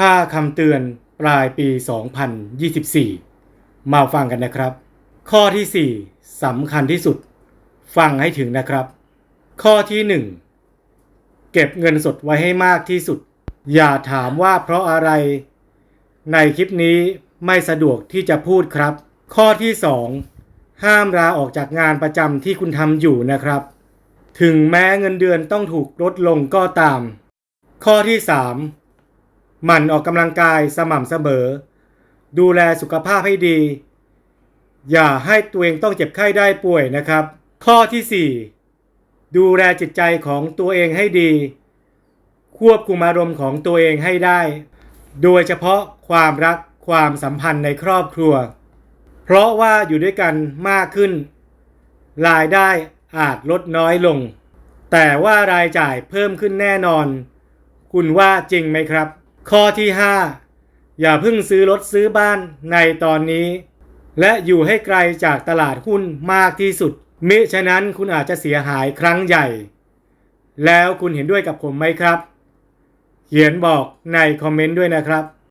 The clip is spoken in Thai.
5 คำเตือนปลายปี 2024 มาฟังกันนะครับ ข้อที่ 4สำคัญที่สุด ฟังให้ถึงนะครับ ข้อที่ 1 เก็บเงินสดไว้ให้มากที่สุด อย่าถามว่าเพราะอะไร ในคลิปนี้ไม่สะดวกที่จะพูดครับ ข้อที่ 2 ห้ามลาออกจากงานประจำที่คุณทำอยู่นะครับ ถึงแม้เงินเดือนต้องถูกลดลงก็ตาม ข้อที่ 3 หมั่นออกกำลังกายสม่ำเสมอ ดูแลสุขภาพให้ดี อย่าให้ตัวเองต้องเจ็บไข้ได้ป่วยนะครับ ข้อที่ 4 ดูแลจิตใจของตัวเองให้ดี ควบคุมอารมณ์ของตัวเองให้ได้ โดยเฉพาะความรักความสัมพันธ์ในครอบครัว เพราะว่าอยู่ด้วยกันมากขึ้น รายได้อาจลดน้อยลง แต่ว่ารายจ่ายเพิ่มขึ้นแน่นอน คุณว่าจริงไหมครับ ข้อที่ 5 อย่าเพิ่งซื้อรถซื้อบ้านในตอนนี้ และอยู่ให้ไกลจากตลาดหุ้นมากที่สุด มิฉะนั้นคุณอาจจะเสียหายครั้งใหญ่ แล้วคุณเห็นด้วยกับผมไหมครับ เขียนบอกในคอมเมนต์ด้วยนะครับ